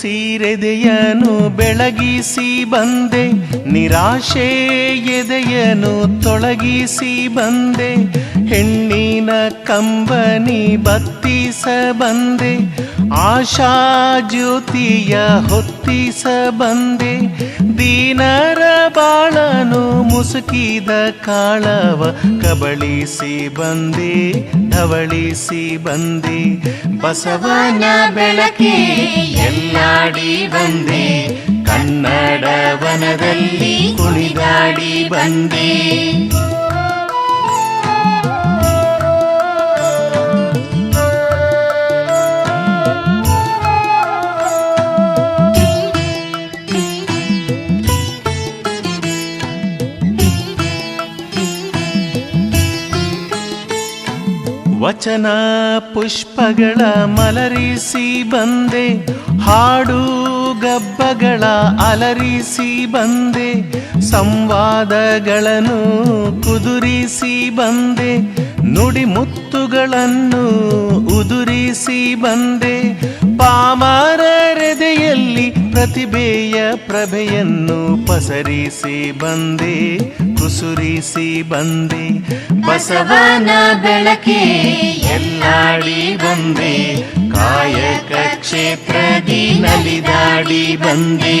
ಸೀರೆದೆಯನು ಬೆಳಗಿಸಿ ಬಂದೆ, ನಿರಾಶೆ ಎದೆಯನು ತೊಳಗಿಸಿ ಬಂದೆ, ಹೆಣ್ಣಿನ ಕಂಬನಿ ಬತ್ತಿಸ ಬಂದೆ, ಆಶಾ ಜ್ಯೋತಿಯ ಹೊತ್ತಿಸ ಬಂದೆ, ದೀನರ ಬಾಳನು ಮುಸುಕಿದ ಕಾಳವ ಕಬಳಿಸಿ ಬಂದೆ, ಧವಳಿಸಿ ಬಂದೆ, ಬಸವನ ಬೆಳಕೆ ಎಲ್ಲಾಡಿ ಬಂದೆ ಕನ್ನಡ ವನದಲ್ಲಿ ಕುಣಿದಾಡಿ ಬಂದೆ ವಚನ ಪುಷ್ಪಗಳ ಮಲರಿಸಿ ಬಂದೆ, ಹಾಡು ಗಬ್ಬಗಳ ಅಲರಿಸಿ ಬಂದೆ, ಸಂವಾದಗಳನ್ನು ಕುದುರಿಸಿ ಬಂದೆ ನುಡಿ ಮುತ್ತುಗಳನ್ನು ಉದುರಿಸಿ ಬಂದೆ, ಪಾಮಾರರೆದೆಯಲ್ಲಿ ಪ್ರತಿಭೆಯ ಪ್ರಭೆಯನ್ನು ಪಸರಿಸಿ ಬಂದೆ, ಕುಸುರಿಸಿ ಬಂದೆ, ಬಸವನ ಬೆಳಕೆ. ಎಲ್ಲಾಡಿ ಬಂದೆ ಕಾಯಕ ಕ್ಷೇತ್ರದಿ ನಲಿದಾಡಿ ಬಂದೆ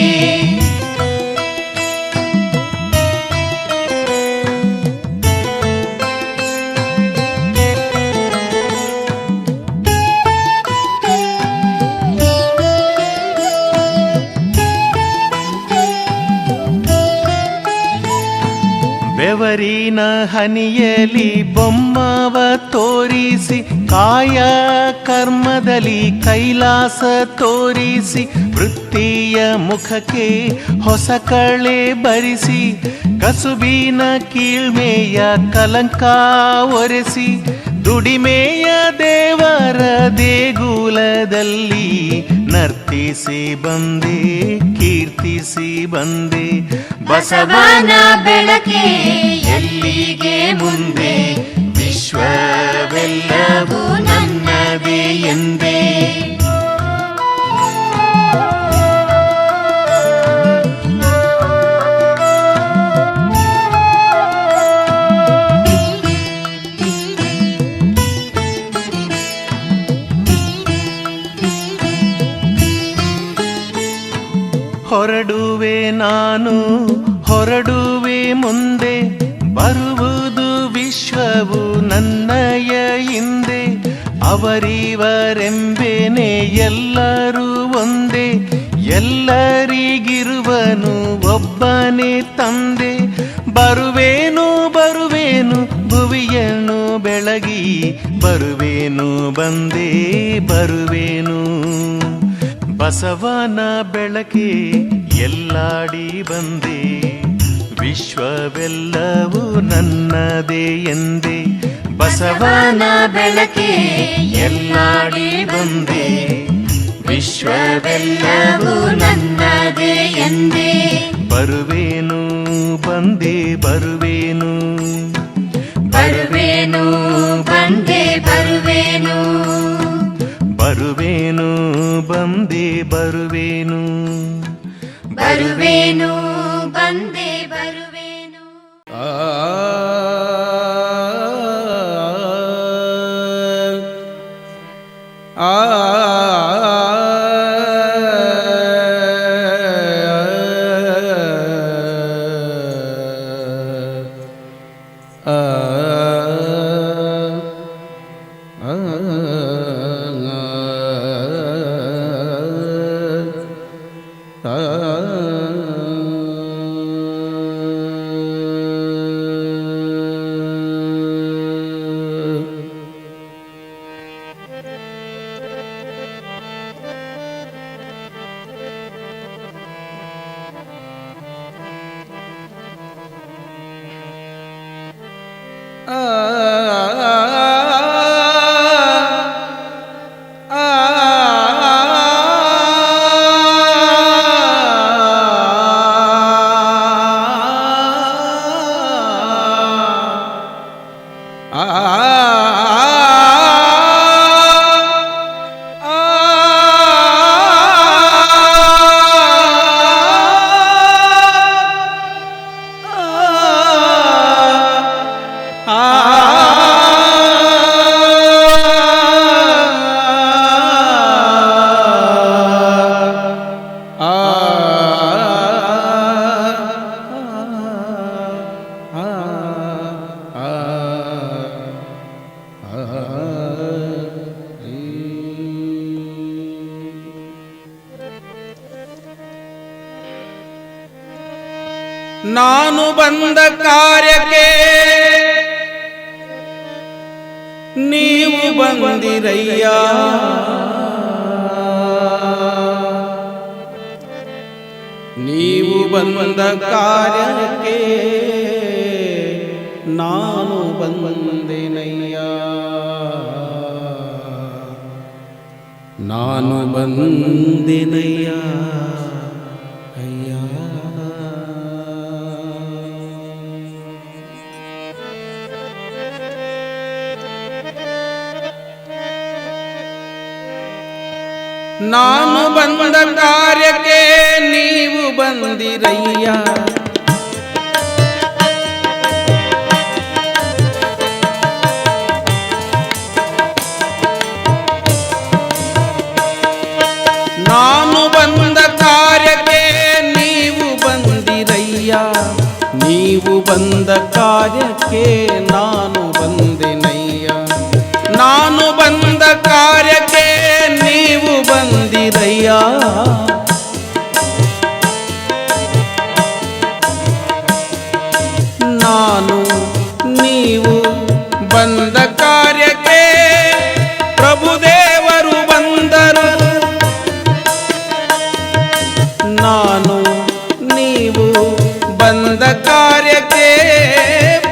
ಬೆವರಿನ ಹನಿಯಲಿ ಬೊಮ್ಮವ ತೋರಿಸಿ, ಕಾಯ ಕರ್ಮದಲ್ಲಿ ಕೈಲಾಸ ತೋರಿಸಿ, ವೃತ್ತಿಯ ಮುಖಕ್ಕೆ ಹೊಸ ಕಳೆ ಬರಿಸಿ, ಕಸುಬಿನ ಕೀಳ್ಮೆಯ ಕಲಂಕ ಒರೆಸಿ ದುಡಿಮೆಯ ದೇವರ ದೇಗುಲದಲ್ಲಿ ನರ್ತಿಸಿ ಬಂದೆ ಕೀರ್ತಿಸಿ ಬಂದೆ. ಬಸವನ ಬೆಳಕೆ ಎಲ್ಲಿಗೆ ಮುಂದೆ? ವಿಶ್ವವೆಲ್ಲವೂ ನನ್ನದೇ ಎಂದೇ. ಹೊರಡುವೆ ನಾನು, ಹೊರಡುವೆ ಮುಂದೆ, ಬರುವುದು ವಿಶ್ವವು ನನ್ನಯ ಹಿಂದೆ, ಅವರಿವರೆಂಬೇನೆ ಎಲ್ಲರೂ ಒಂದೇ, ಎಲ್ಲರಿಗಿರುವನು ಒಬ್ಬನೇ ತಂದೆ, ಬರುವೇನು ಬರುವೇನು, ಭುವಿಯನ್ನು ಬೆಳಗಿ, ಬರುವೇನು ಬಂದೇ, ಬರುವೇನು? ಬಸವನ ಬೆಳಕಿ ಎಲ್ಲಾಡಿ ಬಂದೆ. ವಿಶ್ವವೆಲ್ಲವೂ ನನ್ನದೇ ಎಂದೆ. ಬಸವನ ಬೆಳಕಿ ಎಲ್ಲಾಡಿ ಬಂದೆ. ವಿಶ್ವವೆಲ್ಲವೂ ನನ್ನದೇ ಎಂದೆ. ಬರುವೇನು ಬಂದೆ, ಬರುವೇನು. ಬರುವೇನು ಬಂದೆ, ಬರುವೇನು. ಬರುವೇನು ಬಂದೆ ಬರುವೇನು. ಬರುವೇನು ಬಂದೆ ಬರುವೇನು 嗯。ನಾನು ಬಂದ ಕಾರ್ಯಕ್ಕೆ ನೀವು ಬಂದಿರಯ್ಯ. ನೀವು ಬಂದ ಕಾರ್ಯಕ್ಕೆ ನಾನು ಬಂದೆನಯ್ಯ. ನಾನು ಬಂದೆನಯ್ಯ. ನಾನು ಬಂದ ಕಾರ್ಯಕ್ಕೆ ನೀವು ಬಂದಿರಯ್ಯ ನೀವು ಬಂದ ಕಾರ್ಯಕ್ಕೆ ಪ್ರಭುದೇವರು ಬಂದರು. ನಾನು ನೀವು ಬಂದ ಕಾರ್ಯಕ್ಕೆ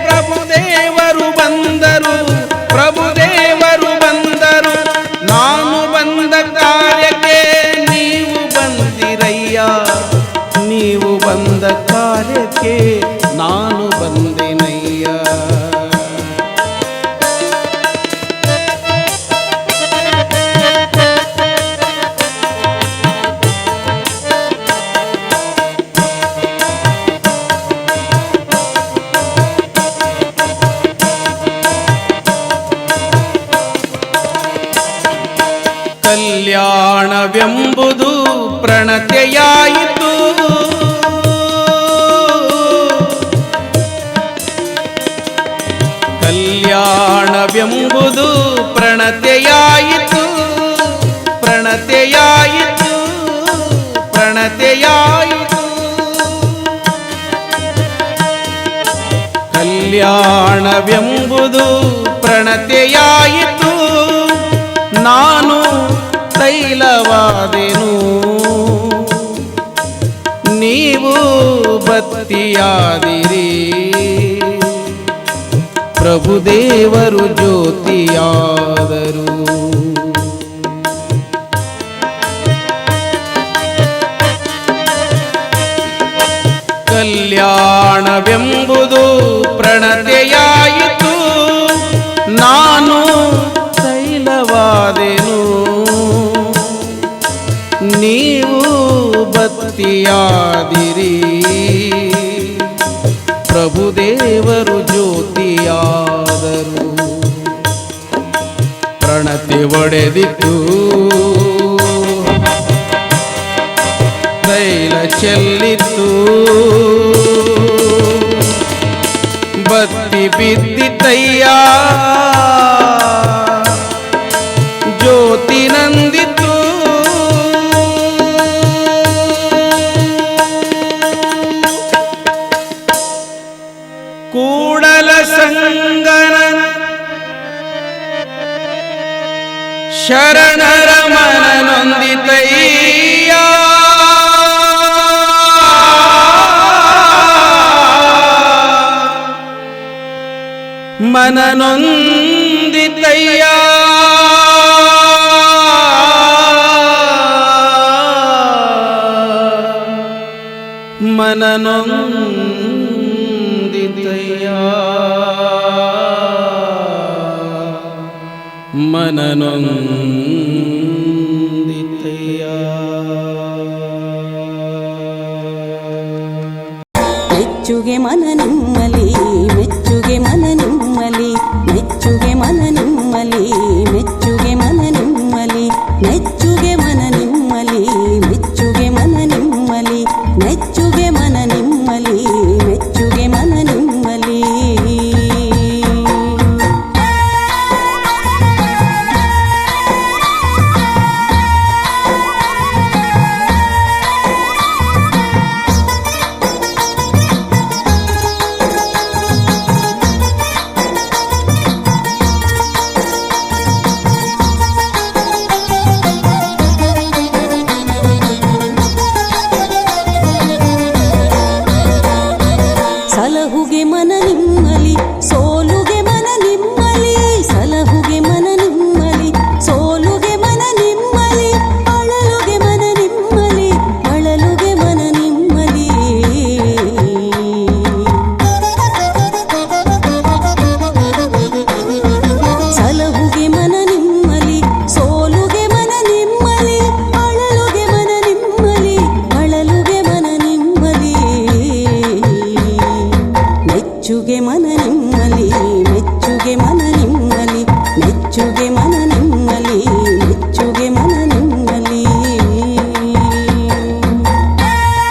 ಪ್ರಭುದೇವರು ಬಂದರು. ಪ್ರಭುದೇವರು ಬಂದರು. ನಾನು ಬಂದ ಕಾರ್ಯಕ್ಕೆ ನೀವು ಬಂದಿರಯ್ಯ. ನೀವು ಬಂದ ಕಾರ್ಯಕ್ಕೆ ಕಲ್ಯಾಣವೆಂಬುದು ಪ್ರಣತೆಯಾಯಿತು. ಕಲ್ಯಾಣವೆಂಬುದು ಪ್ರಣತೆಯಾಯಿತು. ಪ್ರಣತೆಯಾಯಿತು. ಪ್ರಣತೆಯಾಯಿತು. ಕಲ್ಯಾಣವೆಂಬುದು ಪ್ರಣತೆಯಾಯಿತು. ನಾನು ತೈಲವಾದೆನು ನೀವು ಬತ್ತಿಯಾದಿರಿ ಪ್ರಭುದೇವರು ಜ್ಯೋತಿಯಾದರು. ಒಡೆದಿತ್ತು ತೈಲ ಚೆಲ್ಲಿತ್ತು ಬತ್ತಿ ಬಿದ್ದಿತಯ್ಯ ಜ್ಯೋತಿ ನಂದಿತು ಶರಣರ ಮನ ನೊಂದಿತಯ್ಯ ಮನ ನೊಂದಿತಯ್ಯ ಮನ ನೊಂದಿತಯ್ಯ ಮನ ನೊಂದ Oh.